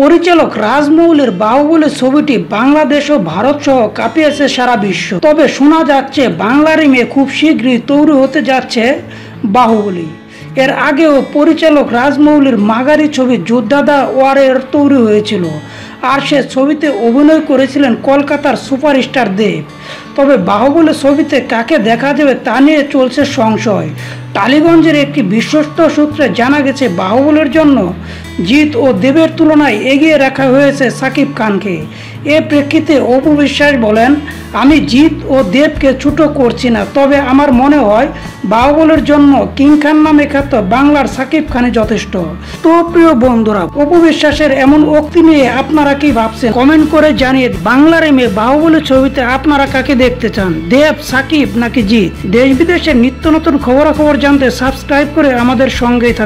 পরিচালক রাজমৌলির বাহুবলী ছবিটি বাংলাদেশ ও ভারত সহ কাঁপিয়েছে সারা বিশ্ব। তবে শোনা যাচ্ছে, বাংলা রিমে খুব শীঘ্রই তৈরি হতে যাচ্ছে বাহুবলী। এর আগেও পরিচালক রাজমৌলির মাগারি ছবি যোদ্ধাদা ওয়ারের তৈরি হয়েছিল। আর সে ছবিতে অভিনয় করেছিলেন কলকাতার সুপারস্টার দেব। তবে বাহুবলী ছবিতে কাকে দেখা যাবে তা নিয়ে চলছে সংশয়। টালিগঞ্জের একটি বিশ্বস্ত সূত্রে জানা গেছে, বাহুবলের জন্য জিৎ ও দেবের তুলনায় এগিয়ে রাখা হয়েছে সাকিব খানকে। এ প্রেক্ষিতে অপু বিশ্বাস বলেন, আমি জিৎ ও দেবকে ছোট করছি না, তবে আমার মনে হয় বাহুবলের জন্য কিং খান নামে খ্যাত বাংলার সাকিব খানই যথেষ্ট। তো প্রিয় বন্ধুরা, অপু বিশ্বাসের এমন উক্তি নিয়ে আপনারা কি ভাবছেন? কমেন্ট করে জানিয়ে বাংলার এমে বাহুবলের ছবিতে আপনারা কাকে দেখতে চান? দেব, সাকিব নাকি জিৎ? দেশ বিদেশের নিত্য নতুন খবরাখবর জানতে সাবস্ক্রাইব করে আমাদের সঙ্গেই থাকুন।